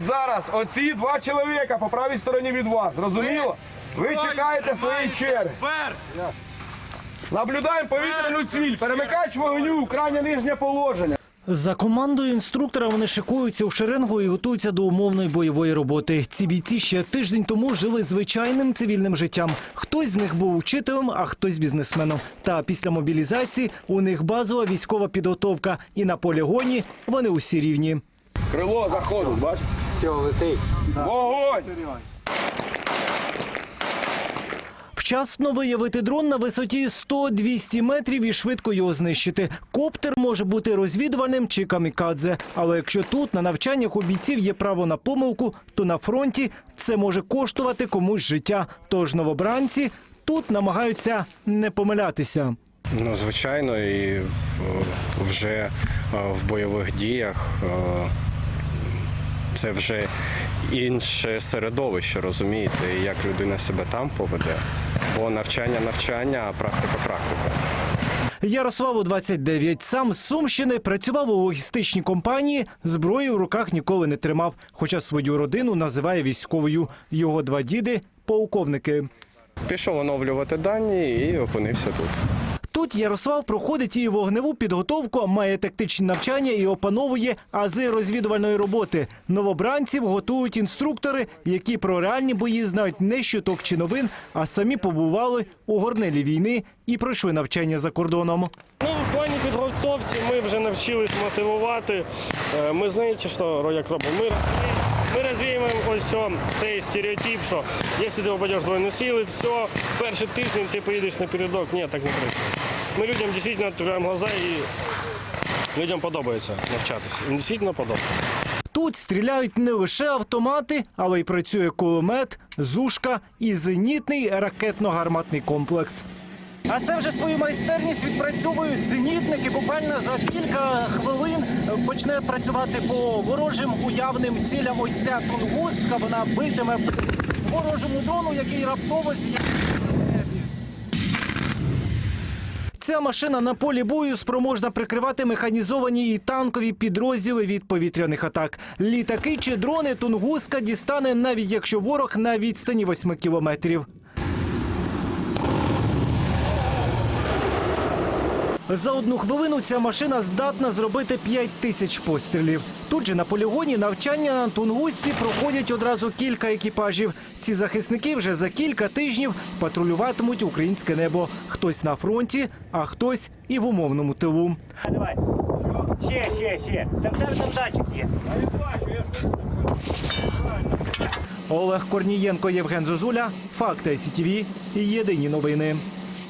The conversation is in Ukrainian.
Зараз оці два чоловіка по правій стороні від вас. Зрозуміло? Ви чекаєте своєї черги. Наблюдаємо повітряну ціль. Перемикач вогню, крайнє нижнє положення. За командою інструктора вони шикуються у шеренгу і готуються до умовної бойової роботи. Ці бійці ще тиждень тому жили звичайним цивільним життям. Хтось з них був учителем, а хтось бізнесменом. Та після мобілізації у них базова військова підготовка. І на полігоні вони усі рівні. Крило заходить, бачиш? Все, летить. Вогонь! Вчасно виявити дрон на висоті 100-200 метрів і швидко його знищити. Коптер може бути розвідувальним чи камікадзе. Але якщо тут на навчаннях у бійців є право на помилку, то на фронті це може коштувати комусь життя. Тож новобранці тут намагаються не помилятися. Ну, звичайно, і е, вже е, в бойових діях е, це вже інше середовище, розумієте, як людина себе там поведе. Бо навчання навчання, а практика практика. Ярославу 29. Сам з Сумщини працював у логістичній компанії, зброї в руках ніколи не тримав, хоча свою родину називає військовою. Його два діди полковники. Пішов оновлювати дані і опинився тут. Тут Ярослав проходить і вогневу підготовку, має тактичні навчання і опановує ази розвідувальної роботи. Новобранців готують інструктори, які про реальні бої знають не щоток чи новин, а самі побували у горнелі війни і пройшли навчання за кордоном. Ну, в плані підготовці ми вже навчились мотивувати. Е, Ми знаєте, що як робимо? Ми, ось цей стереотип, що якщо ти попадеш в Збройні сили, все, перший тиждень ти поїдеш на передок. Ні, так не працює. Ми людям дійсно відкриваємо глаза і людям подобається навчатися. Їм дійсно подобається. Тут стріляють не лише автомати, але й працює кулемет, зушка і зенітний ракетно-гарматний комплекс. А це вже свою майстерність відпрацьовують зенітники. Буквально за кілька хвилин почне працювати по ворожим уявним цілям. Ось ця тунгустка, вона битиме ворожому дрону, який раптово з'явиться. Ця машина на полі бою спроможна прикривати механізовані і танкові підрозділи від повітряних атак. Літаки чи дрони Тунгуска дістане навіть якщо ворог на відстані 8 кілометрів. За одну хвилину ця машина здатна зробити 5 тисяч пострілів. Тут же на полігоні навчання на Тунгусці проходять одразу кілька екіпажів. Ці захисники вже за кілька тижнів патрулюватимуть українське небо. Хтось на фронті, а хтось і в умовному тилу. Давай. Ще, ще, ще. Там там, там датчик є. Олег Корнієнко, Євген Зозуля, Факти СІТВ. Єдині новини.